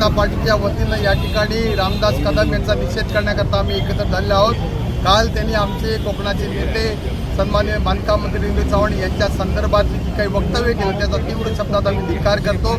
जनता पार्टीच्या वतीनं या ठिकाणी रामदास कदम यांचा निषेध करण्याकरता आम्ही एकत्र झालेलो आहोत. काल त्यांनी आमचे कोकणाचे नेते सन्मान्य बांधकाम मंत्री इंद्र चव्हाण यांच्या संदर्भात जी काही वक्तव्य केलं त्याचा तीव्र शब्दात आम्ही धिकार करतो.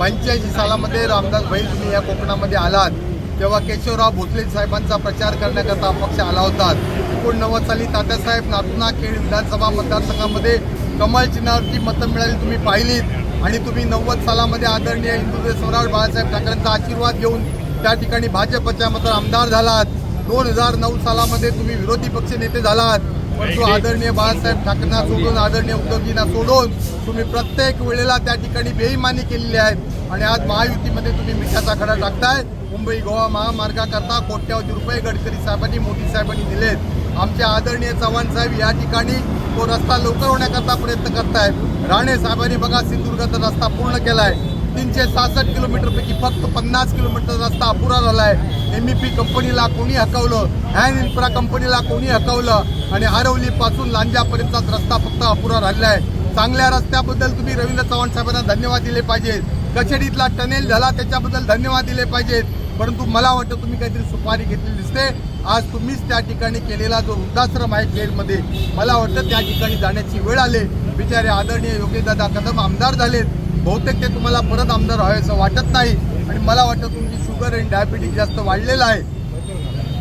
पंच्याऐंशी सालामध्ये रामदास भाई तुम्ही या कोकणामध्ये आलात. तेव्हा केशवराव भोसले साहेबांचा प्रचार करण्याकरता पक्ष आला होता. एकोणनव्वद साली तात्यासाहेब नाथना खेड विधानसभा मतदारसंघामध्ये कमाल चिन्हावरती मतं मिळाली तुम्ही पाहिलीत. आणि तुम्ही नव्वद सालामध्ये आदरणीय हिंदू सम्राट बाळासाहेब ठाकरेंचा आशीर्वाद घेऊन त्या ठिकाणी भाजपच्या मतं आमदार झालात. दोन हजार नऊ सालामध्ये तुम्ही विरोधी पक्ष नेते झालात. परंतु आदरणीय बाळासाहेब ठाकरेंना सोडून आदरणीय उद्धवजींना सोडून तुम्ही प्रत्येक वेळेला त्या ठिकाणी बेईमानी केलेली आहे आणि आज महायुतीमध्ये तुम्ही मिठाचा खडा टाकताय. मुंबई गोवा महामार्गाकरता कोट्यावधी रुपये गडकरी साहेबांनी मोदी साहेबांनी दिलेत. आमचे आदरणीय चव्हाण साहेब या ठिकाणी तो रस्ता लवकर होण्याकरता प्रयत्न करतायत. राणे साहेबांनी बघा सिंधुदुर्गाचा रस्ता पूर्ण केलाय. तीनशे सहासष्ट किलोमीटरपैकी फक्त पन्नास किलोमीटर रस्ता अपुरा झालाय. एम पी कंपनीला कोणी हकवलं? हॅन इन्फ्रा कंपनीला कोणी हकवलं? आणि आरवलीपासून लांजापर्यंतचा रस्ता फक्त अपुरा राहिला आहे चांगल्या रस्त्याबद्दल तुम्ही रवींद्र चव्हाण साहेबांना धन्यवाद दिले पाहिजेत. कचेडीतला टनेल झाला त्याच्याबद्दल धन्यवाद दिले पाहिजेत. परंतु मला वाटतं तुम्ही काहीतरी सुपारी घेतली दिसते. आज तुम्हीच त्या ठिकाणी केलेला जो वृद्धाश्रम आहे खेडमध्ये मला वाटतं त्या ठिकाणी जाण्याची वेळ आले. बिचारे आदरणीय योगेशदादा कदम आमदार झालेत. बहुतेक ते तुम्हाला परत आमदार व्हायचं असं वाटत नाही. आणि मला वाटतं तुमची शुगर आणि डायबिटीज जास्त वाढलेलं आहे.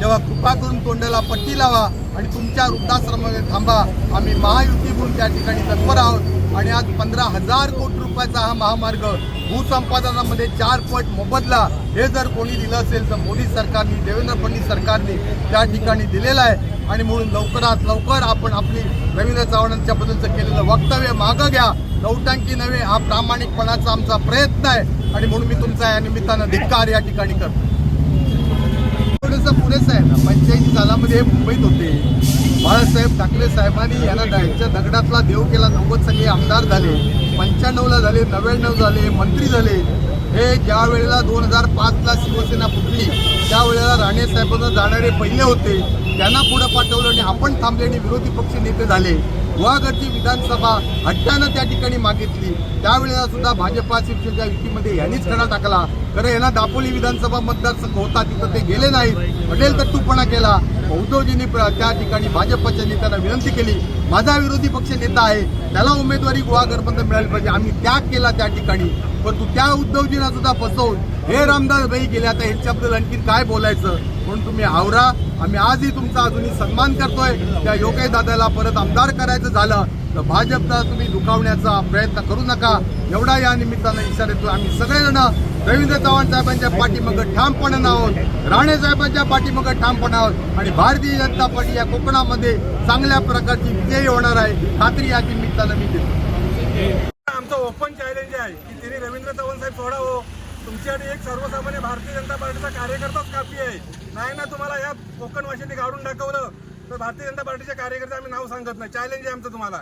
तेव्हा कृपा करून तोंडाला पट्टी लावा आणि तुमच्या वृद्धाश्रमामध्ये थांबा. आम्ही महायुती म्हणून त्या ठिकाणी तत्पर आहोत. आणि आज पंधरा हजार कोटी रुपयाचा हा महामार्ग भूसंपादनामध्ये चार पट मोबदला हे जर कोणी दिलं असेल तर मोदी सरकारने देवेंद्र फडणवीस सरकारने त्या ठिकाणी दिलेलं आहे. आणि म्हणून लवकरात लवकर आपण आपली रवींद्र चव्हाणांच्या बद्दलचं केलेलं वक्तव्य मागं घ्या. नौटंकी नव्हे हा प्रामाणिकपणाचा आमचा प्रयत्न आहे. आणि म्हणून मी तुमचा या निमित्तानं धिक्कार या ठिकाणी करतो. थोडंसं पुरेसं आहे ना पंच्याऐंशी सालामध्ये हे मुंबईत होते. बाळासाहेब ठाकरे साहेबांनी यांना यांच्या दगडातला देव केला. नव्वद साली आमदार झाले पंच्याण्णवला झाले नव्याण्णव झाले मंत्री झाले. हे ज्या वेळेला दोन हजार पाचला शिवसेना फुटली त्यावेळेला राणे साहेबांना जाणारे पहिले होते. त्यांना पुढे पाठवलं आणि आपण थांबले आणि विरोधी पक्ष नेते झाले. गुहागरची विधानसभा हट्टानं त्या ठिकाणी मागितली. त्यावेळेला सुद्धा भाजपा शिवसेनेच्या युतीमध्ये यांनीच खडा टाकला. खरं यांना दापोली विधानसभा मतदारसंघ होता तिथं ते गेले नाहीत. पटेल तट्टूपणा केला. उद्धवजींनी प्र- त्या ठिकाणी भाजपच्या नेत्यांना विनंती केली. माझा विरोधी पक्ष नेता आहे. त्याला उमेदवारी गुहागरपर्यंत मिळाली पाहिजे. आम्ही त्याग केला त्या ठिकाणी. परंतु त्या उद्धवजींना सुद्धा फसवून हे रामदास भाई गेले आता यांच्याबद्दल आणखी काय बोलायचं? म्हणून तुम्ही आवरा. आम्ही आजही तुमचा अजूनही सन्मान करतोय. त्या योगेश दादाला परत आमदार करायचं झालं तर भाजपचा तुम्ही दुखावण्याचा प्रयत्न करू नका. एवढा या निमित्तानं इशारा देतो आम्ही सगळेजण रवींद्र चव्हाण साहेबांच्या पाठीमागं ठामपणानं आहोत राणे साहेबांच्या पाठीमागं ठामपणा आहोत आणि भारतीय जनता पार्टी या कोकणामध्ये चांगल्या प्रकारची विजयी होणार आहे. खात्री या निमित्तानं मी देतो. आमचं ओपन चॅलेंज आहे की तिने रवींद्र चव्हाण साहेब सोडावं. तुमच्यासाठी एक सर्वसामान्य भारतीय जनता पार्टीचा कार्यकर्ताच काफी आहे. नाही ना तुम्हाला या भाषेने गाडून टाकवलं तर भारतीय जनता पार्टीचे कार्यकर्ते आम्ही नाव सांगत नाही. चॅलेंज आहे आमचं तुम्हाला.